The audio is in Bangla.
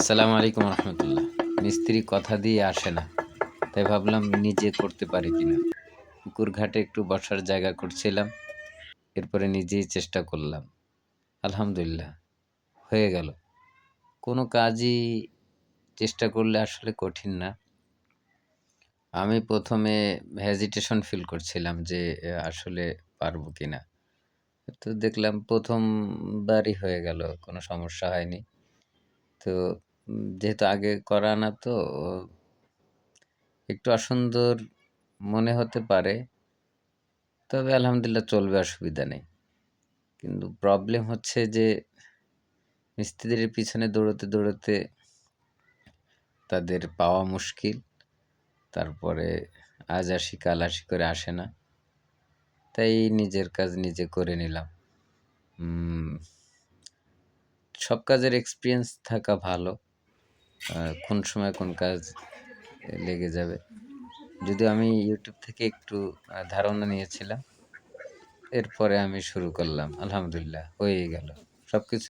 আসসালামু আলাইকুম রহমতুল্লাহ। মিস্ত্রি কথা দিয়ে আসে না, তাই ভাবলাম নিজে করতে পারি কিনা। পুকুর ঘাটে একটু বসার জায়গা করছিলাম, এরপরে নিজেই চেষ্টা করলাম। আলহামদুলিল্লাহ, হয়ে গেল। কোনো কাজই চেষ্টা করলে আসলে কঠিন না। আমি প্রথমে হেজিটেশন ফিল করছিলাম যে আসলে পারব কি না তো দেখলাম প্রথমবারই হয়ে গেল, কোনো সমস্যা হয়নি। তো যেহেতু আগে করা না তো, একটু অসুন্দর মনে হতে পারে। তবে আলহামদুলিল্লাহ চলবে, অসুবিধা নেই। কিন্তু প্রবলেম হচ্ছে যে, মিস্ত্রিদের পিছনে দৌড়তে দৌড়তে তাদের পাওয়া মুশকিল। তারপরে আজ আসি কাল আসি করে আসে না। তাই নিজের কাজ নিজে করে নিলাম। সব কাজের এক্সপিরিয়েন্স থাকা ভালো। কোন সময় কোন কাজ লেগে যাবে। যদিও আমি ইউটিউব থেকে একটু ধারণা নিয়েছিলাম। এরপরে আমি শুরু করলাম, আলহামদুলিল্লাহ হয়ে গেল। সব কিছু